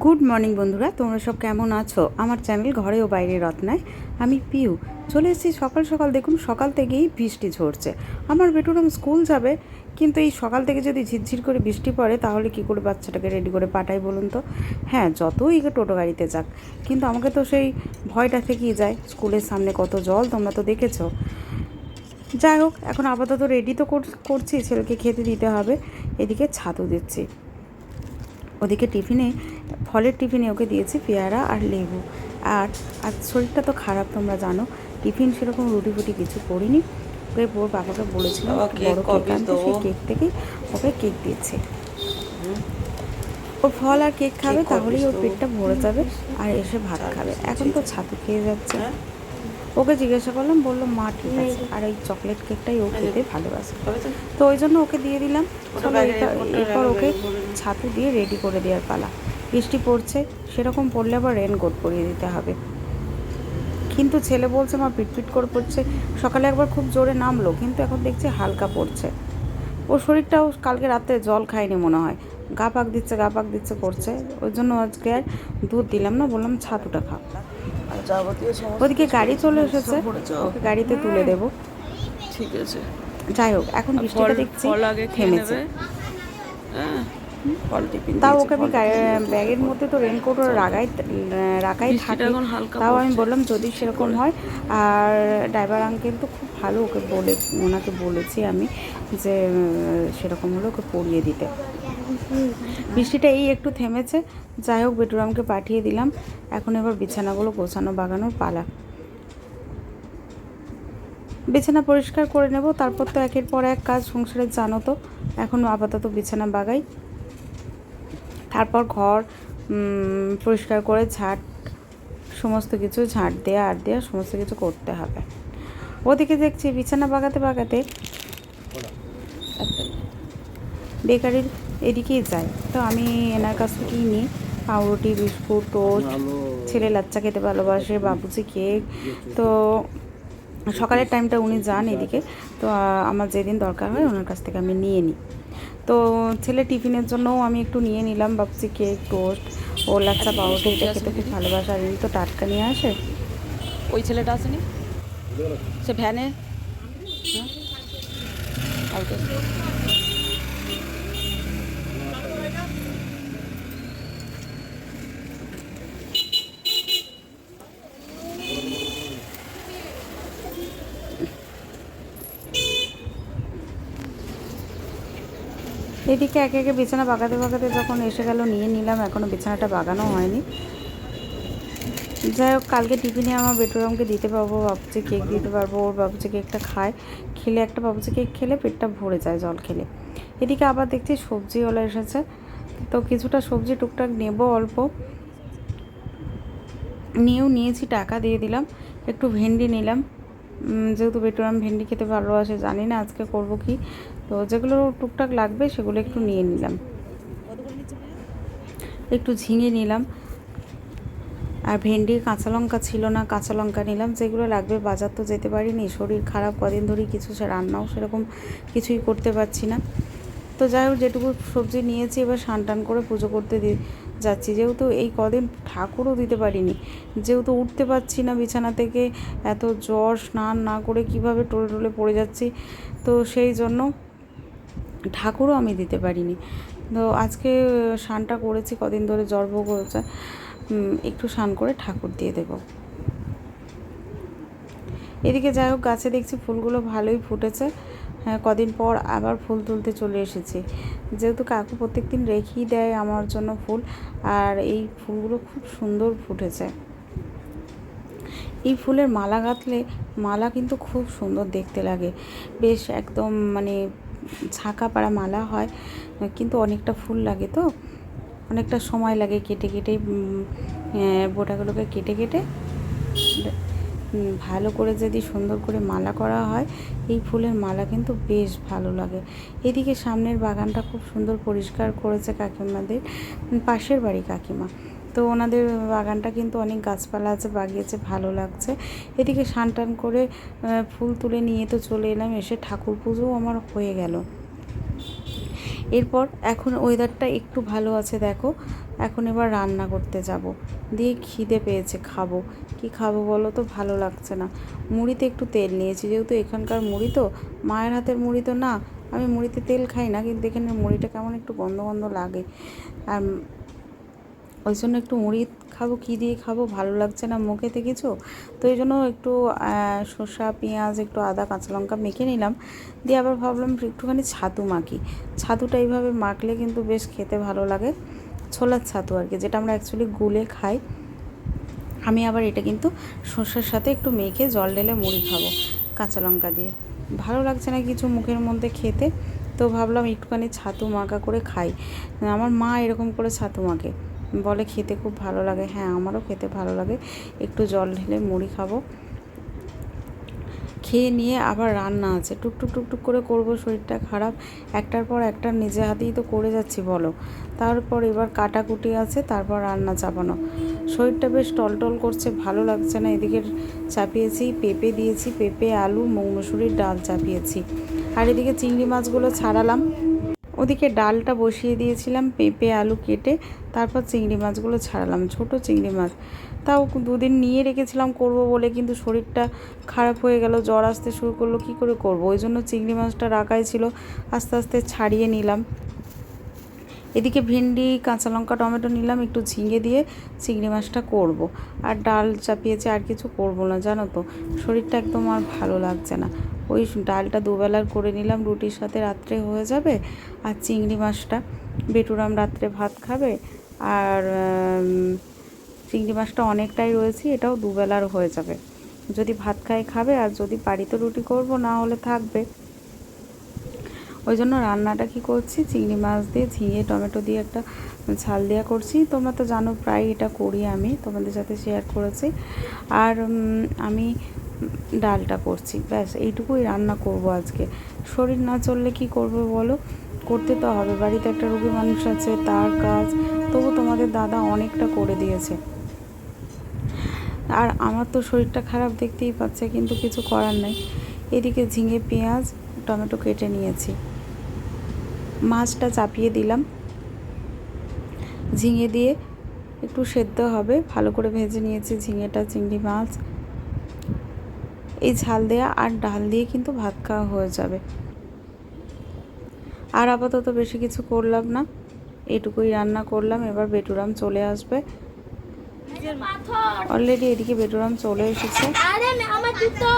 Good morning বন্ধুরা, তোমরা সব কেমন আছো? আমার চ্যানেল ঘরে ও বাইরে রত্নায়, আমি পিউ। চলে এসেছি সকাল সকাল, দেখুন সকাল থেকেই বৃষ্টি ঝরছে। আমার বেটুরাম স্কুল যাবে, কিন্তু এই সকাল থেকে যদি ঝিরঝির করে বৃষ্টি পড়ে, তাহলে কি করে বাচ্চাটাকে রেডি করে পাঠাই বলুন তো? হ্যাঁ যতই টোটো গাড়িতে যাক, কিন্তু আমাকে তো সেই ভয়টা থেকেই যায়। স্কুলের সামনে কত জল, তোমরা তো দেখেছ। যাই হোক, এখন আপাতত রেডি তো কর- করছি, ছেলেকে খেতে দিতে হবে। এদিকে ছাতু দিচ্ছি। ওদিকে টিফিনে ফলের টিফিনে ওকে দিয়েছি পেয়ারা আর লেবু। আর আর শরীরটা তো খারাপ তোমরা জানো। টিফিন সেরকম রুটি ফুটি কিছু করিনি। ওকে ওর বাবাকে বলেছিলাম কেক বড় কেক আনতে সেই কেক থেকেই ওকে কেক দিয়েছে। ও ফল আর কেক খাবে তাহলেই ওর পেটটা ভরে যাবে আর এসে ভাত খাবে। এখন তো ছাতু খেয়ে যাচ্ছে। হ্যাঁ? ওকে জিজ্ঞাসা করলাম বলল মা ঠিক আছে। আর ওই চকলেট কেকটাই ও খেতে ভালোবাসে। তো? ওই জন্য ওকে দিয়ে দিলাম। এরপর- ওকে। ছাতু দিয়ে রেডি করে দেওয়ার পালা। বৃষ্টি পড়ছে সেরকম পড়লে আবার রেনকোট পরিয়ে দিতে হবে। কিন্তু ছেলে বলছে মা পিটপিট করে পড়ছে। সকালে একবার খুব জোরে নামলো কিন্তু এখন দেখছি হালকা পড়ছে। ওর শরীরটাও কালকে রাতে জল খায়নি মনে হয়। গা পাক দিচ্ছে গা পাক দিচ্ছে করছে ওই জন্য আজকে আর দুধ দিলাম না বললাম ছাতুটা খা। ওদিকে গাড়ি চলে এসেছে। ওকে গাড়িতে তুলে দেবো। ঠিক আছে। যাই হোক এখন বৃষ্টিটা দেখছি থেমেছে। হ্যাঁ টিফিন তাও ওকে আমি ব্যাগের মধ্যে তো রেনকোট রাগাই রাখাই বৃষ্টিটা থাকে। তাও আমি বললাম যদি সেরকম হয়। আর ড্রাইভার আঙ্কেল তো খুব ভালো ওকে বলে ওনাকে বলেছি আমি যে সেরকম হলে ওকে পরিয়ে দিতে। বৃষ্টিটা এই একটু থেমেছে। যাই হোক বেটুরামকে পাঠিয়ে দিলাম। এখন এবার বিছানাগুলো গোছানো বাগানোর পালা। বিছানা পরিষ্কার করে নেব। তারপর তো একের পর এক কাজ সংসারের জানো তো। এখন আপাতত বিছানা বাগাই। তারপর ঘর পরিষ্কার করে ঝাঁট সমস্ত কিছু ঝাঁট দেওয়া আর দেওয়া সমস্ত কিছু করতে হবে। ওদিকে দেখছি বিছানা বাগাতে বাগাতে বেকারির এদিকেই যাই তো আমি এনার কাছ থেকেই নিই। পাউরুটি বিস্কুট টোস্ট ছেলে লাচ্চা খেতে ভালোবাসে বাবুজি কেক। তো সকালের টাইমটা উনি যান এদিকে। তো আমার যেদিন দরকার হয় ওনার কাছ থেকে আমি নিয়ে নিই। তো ছেলে টিফিনের জন্যও আমি একটু নিয়ে নিলাম বাপসি কেক টোস্ট ও লাচ্ছা পাউরুটি এটা খেতে খুব ভালোবাসা আর এই তো টাটকা নিয়ে আসে। ওই ছেলেটা আসেনি? সে ভ্যানে? এদিকে একে একে বিছানা বাগাতে বাগাতে যখন এসে গেল, নিয়ে নিলাম। এখনও বিছানাটা বাগানো হয়নি। যাই হোক, কালকে টিফিনে আমার বেটুরামকে দিতে পারব, বাবুজি কেক দিতে পারব। ওর বাবুজি কেকটা খায়। খেলে একটা বাবুজি কেক খেলে পেটটা ভরে যায় জল খেলে। এদিকে আবার দেখছি সবজিওয়ালা এসেছে। তো কিছুটা সবজি টুকটাক নেব অল্প। নিয়েও নিয়েছি, টাকা দিয়ে দিলাম। একটু ভেন্ডি নিলাম। যেহেতু বেটুরাম ভেন্ডি খেতে ভালোবাসে, জানি না আজকে করব কি। তো যেগুলো টুকটাক লাগবে, সেগুলো একটু নিয়ে নিলাম। একটু ঝিঙে নিলাম। আর ভেন্ডি কাঁচা লঙ্কা ছিল না, কাঁচা লঙ্কা নিলাম। যেগুলো লাগবে, বাজার তো যেতে পারিনি, শরীর খারাপ, কদিন ধরেই কিছু সে রান্নাও সেরকম কিছুই করতে পারছি না। তো যাই হোক, যেটুকু সবজি নিয়েছি, এবার স্নান টান করে পুজো করতে দি যাচ্ছি। যেহেতু এই কদিন ঠাকুরও দিতে পারিনি, যেহেতু উঠতে পারছি না বিছানা থেকে, এত জ্বর, স্নান না করে কীভাবে টোলে টলে পড়ে যাচ্ছি, তো সেই জন্য ঠাকুরও আমি দিতে পারিনি। তো আজকে স্নানটা করেছি, কদিন ধরে জ্বর ভোগ হয়েছে একটু স্নান করে ঠাকুর দিয়ে দেবো। এদিকে যাই হোক, গাছে দেখছি ফুলগুলো ভালোই ফুটেছে। কদিন পর আবার ফুল তুলতে চলে এসেছি। যেহেতু কাকু প্রত্যেক দিন রেখেই দেয় আমার জন্য ফুল, আর এই ফুলগুলো খুব সুন্দর ফুটেছে। এই ফুলের মালা গাঁথলে মালা কিন্তু খুব সুন্দর দেখতে লাগে। বেশ একদম মানে ঝাঁকা পাড়া মালা হয়, কিন্তু অনেকটা ফুল লাগে তো। অনেকটা সময় লাগে কেটে কেটে বোটাগুলোকে কেটে কেটে ভালো করে যদি সুন্দর করে মালা করা হয়, এই ফুলের মালা কিন্তু বেশ ভালো লাগে। এদিকে সামনের বাগানটা খুব সুন্দর পরিষ্কার করেছে কাকিমাদের পাশের বাড়ি কাকিমা। তো ওনাদের বাগানটা কিন্তু অনেক গাছপালা আছে, বাগিয়েছে, ভালো লাগছে। এদিকে স্নান টান করে ফুল তুলে নিয়ে তো চলে এলাম, এসে ঠাকুর পুজোও আমার হয়ে গেল। এরপর এখন ওয়েদারটা একটু ভালো আছে, দেখো। এখন এবার রান্না করতে যাব। দিয়ে খিদে পেয়েছে, খাব। কি খাব বলো তো? ভালো লাগছে না। মুড়িতে একটু তেল নিয়েছি। যেহেতু এখানকার মুড়ি তো, মায়ের হাতের মুড়ি তো না, আমি মুড়িতে তেল খাই না, কিন্তু এখানে মুড়িটা কেমন একটু গন্ধ গন্ধ লাগে। আর ওই জন্য একটু মুড়ি খাব, কী দিয়ে খাব? ভালো লাগছে না মুখেতে কিছু? তো এই জন্য একটু শসা পেঁয়াজ, একটু আদা, কাঁচা লঙ্কা মেখে নিলাম। দিয়ে আবার ভাবলাম একটুখানি ছাতু মাখি। ছাতুটা এইভাবে মাখলে কিন্তু বেশ খেতে ভালো লাগে। ছোলার ছাতু আর কি, যেটা আমরা অ্যাকচুয়ালি গুলে খাই। আমি আবার এটা কিন্তু শসার সাথে একটু মেখে জল ঢেলে মুড়ি খাব কাঁচা লঙ্কা দিয়ে। ভালো লাগছে না কিছু মুখের মধ্যে খেতে, তো ভাবলাম একটুখানি ছাতু মাখা করে খাই। আমার মা এরকম করে ছাতু মাখে, বলে খেতে খুব ভালো লাগে। হ্যাঁ আমারও খেতে ভালো লাগে। একটু জল ঢেলে মুড়ি খাব। খেয়ে নিয়ে আবার রান্না আছে। টুকটুক টুকটুক করে করব, শরীরটা খারাপ। একটার পর একটা নিজে হাতেই তো করে যাচ্ছি, বলো। তারপর এবার কাটাকুটি আছে, তারপর রান্না চাপানো। শরীরটা বেশ টলটল করছে, ভালো লাগছে না। এদিকে চাপিয়েছি, পেঁপে দিয়েছি, পেঁপে, আলু মুগ মুসুরির ডাল চাপিয়েছি। আর এদিকে চিংড়ি মাছগুলো ছাড়ালাম। ওদিকে ডালটা বসিয়ে দিয়েছিলাম, পেঁপে, আলু কেটে, তারপর চিংড়ি মাছগুলো ছাড়ালাম। ছোট চিংড়ি মাছ। তাও দুদিন নিয়ে রেখেছিলাম, করব বলে কিন্তু শরীরটা খারাপ হয়ে গেল, জ্বর আসতে শুরু করল, কি করে করব? ওই জন্য চিংড়ি মাছটা রাখাই ছিল, আস্তে আস্তে ছাড়িয়ে নিলাম। এদিকে ভেন্ডি, কাঁচা লঙ্কা, টমেটো নিলাম, একটু ঝিঙে দিয়ে চিংড়ি মাছটা করব। আর ডাল চাপিয়েছে, আর কিছু করব না, জানো তো, শরীরটা একদম আর ভালো লাগছে না। ওই ডালটা দুবেলার করে নিলাম, রুটির সাথে রাত্রে হয়ে যাবে, আর চিংড়ি মাছটা, বেটুরাম রাত্রে ভাত খাবে, আর চিংড়ি মাছটা অনেকটাই রয়েছে, এটাও দুবেলার হয়ে যাবে। যদি ভাত খায় খাবে, আর যদি বাড়িতে রুটি করব, না হলে থাকবে। ওই জন্য রান্নাটা কি করছি, চিংড়ি মাছ দিয়ে ঝিঙে, টমেটো দিয়ে একটা ঝাল দেওয়া করছি। তোমরা তো জানো প্রায় এটা করি আমি, তোমাদের সাথে শেয়ার করেছি। আর আমি ডালটা করছি, ব্যাস, এইটুকুই রান্না করব আজকে। শরীর না চললে কি করব বলো? করতে তো হবে, বাড়িতে একটা রুগী মানুষ আছে, তার কাজ। তবু তোমাদের দাদা অনেকটা করে দিয়েছে। আর আমার তো শরীরটা খারাপ দেখতেই পাচ্ছে, কিন্তু কিছু করার নেই। এদিকে ঝিঙে, পেঁয়াজ, টমেটো কেটে নিয়েছি। মাছটা চাপিয়ে দিলাম। ঝিঙে দিয়ে একটু সেদ্ধ হবে। ভালো করে ভেজে নিয়েছি ঝিঙেটা, চিংড়ি মাছ। এই ঝাল দেয়া আর ডাল দিয়ে কিন্তু ভাত খাওয়া হয়ে যাবে। আর আপাতত বেশি কিছু করলাম না। এটুকুই রান্না করলাম। এবার বেটুরাম চলে আসবে। অলরেডি এদিকে বেটুরাম চলে এসেছে। আরে আমার জুতো।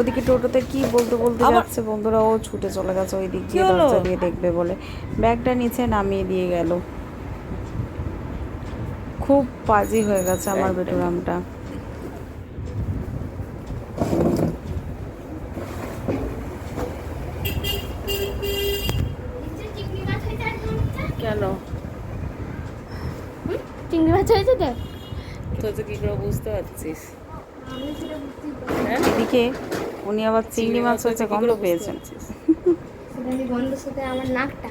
ওদিকে টোটোতে কি বলতে বলতে যাচ্ছে বন্ধুরা ও ছুটে চলে গেছে ওই দিক দিয়ে দরজা দিয়ে দেখবে বলে। ব্যাগটা নিচে নামিয়ে দিয়ে গেল। খুব পাজি হয়ে গেছে আমার বেটুরামটা চিংড়ি মাছ হয়েছে আর মনে হচ্ছে? কেন হুম? চিংড়ি মাছ হয়েছে তো? তুই তো কি করে বুঝতে পারছিস? হ্যাঁ? এদিকে উনি আবার চিংড়ি মাছ হয়েছে গন্ধ পেয়েছেন? গন্ধের সাথে আমার নাকটা?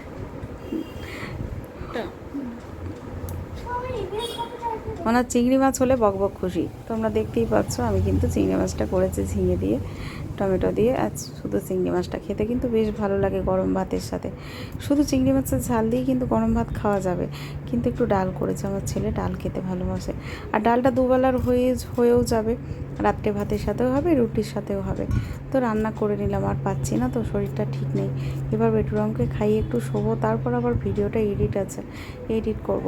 ওনার চিংড়ি মাছ হলে বকবক খুশি। তোমরা দেখতেই পাচ্ছ আমি কিন্তু চিংড়ি মাছটা করেছি ঝিঙে দিয়ে। টমেটো দিয়ে আর শুধু চিংড়ি মাছটা খেতে কিন্তু বেশ ভালো লাগে গরম ভাতের সাথে। শুধু চিংড়ি মাছের ঝাল দিয়ে কিন্তু গরম ভাত খাওয়া যাবে। কিন্তু একটু ডাল করেছে, আমার ছেলে ডাল খেতে ভালোবাসে। আর ডালটা দুবেলার হয়ে, হয়েও যাবে, রাত্রে ভাতের সাথেও হবে, রুটির সাথেও হবে। তো রান্না করে নিলাম, আর পাচ্ছি না তো, শরীরটা ঠিক নেই। এবার বেটুরামকে খাইয়ে একটু শোবো, তারপর আবার ভিডিওটা এডিট আছে, এডিট করব।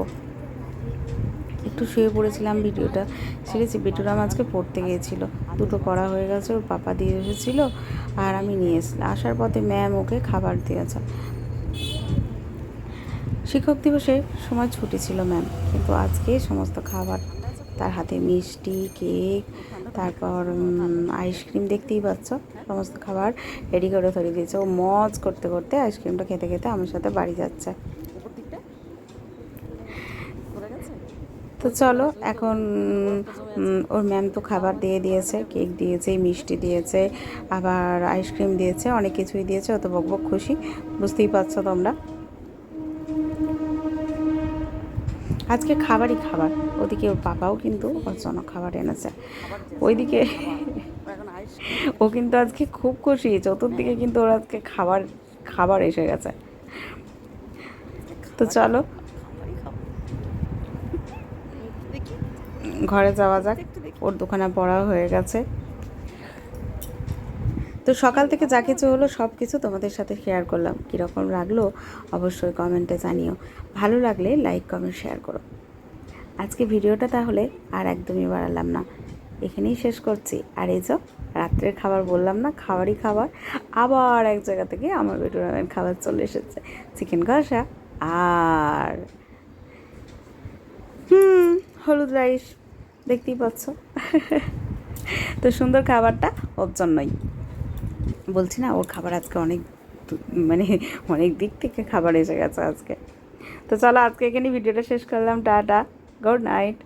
একটু শুয়ে পড়েছিলাম ভিডিওটা ছেড়েছি। বেটুরাম আজকে পড়তে গিয়েছিল। দুটো পড়া হয়ে গেছে, ওর পাপা দিয়ে এসেছিল আর আমি নিয়ে এসেছিলাম আসার পথে ম্যাম ওকে খাবার দিয়েছে। শিক্ষক দিবসে সময় ছুটি ছিল ম্যাম, কিন্তু আজকে সমস্ত খাবার তার হাতে মিষ্টি, কেক, তারপর আইসক্রিম দেখতেই পাচ্ছ, সমস্ত খাবার রেডি করে ধরে দিয়েছে। ও মজ করতে করতে আইসক্রিমটা খেতে খেতে আমার সাথে বাড়ি যাচ্ছে উপর দিকটা পড়ে গেছে তো চলো, এখন ওর ম্যাম তো খাবার দিয়ে দিয়েছে, কেক দিয়েছে, মিষ্টি দিয়েছে, আবার আইসক্রিম দিয়েছে, অনেক কিছুই দিয়েছে ও তো বকবক খুশি, বুঝতেই পারছ তোমরা? আজকে খাবারই খাবার, ওদিকে ওর পাপাও কিন্তু ওর খাবার এনেছে। ওইদিকে ও কিন্তু আজকে খুব খুশি, চতুর্দিকে কিন্তু ওর আজকে খাবার খাবার এসে গেছে। তো চলো খাবারই খাব দেখি ঘরে যাওয়া যাক। ওর দোকানে পড়া হয়ে গেছে। তো সকাল থেকে যা কিছু হলো সব কিছু তোমাদের সাথে শেয়ার করলাম। কীরকম লাগল অবশ্যই কমেন্টে জানিও। ভালো লাগলে লাইক কমেন্ট শেয়ার করো। আজকে ভিডিওটা তাহলে আর একদমই বাড়ালাম না। এখানেই শেষ করছি। আর এই যে রাত্রের খাবার বললাম না খাবারই খাবার। আবার এক জায়গা থেকে আমার বেটুরামের খাবার চলে এসেছে। চিকেন কষা আর হুম হলুদ রাইস। দেখতেই পাচ্ছ। তো সুন্দর খাবারটা ওর জন্যই। বলছি না, ওর খাবার আজকে অনেক মানে অনেক দিক থেকে খাবার এসে গেছে আজকে। তো চলো আজকে এখানে ভিডিওটা শেষ করলাম, টাটা, গুড নাইট।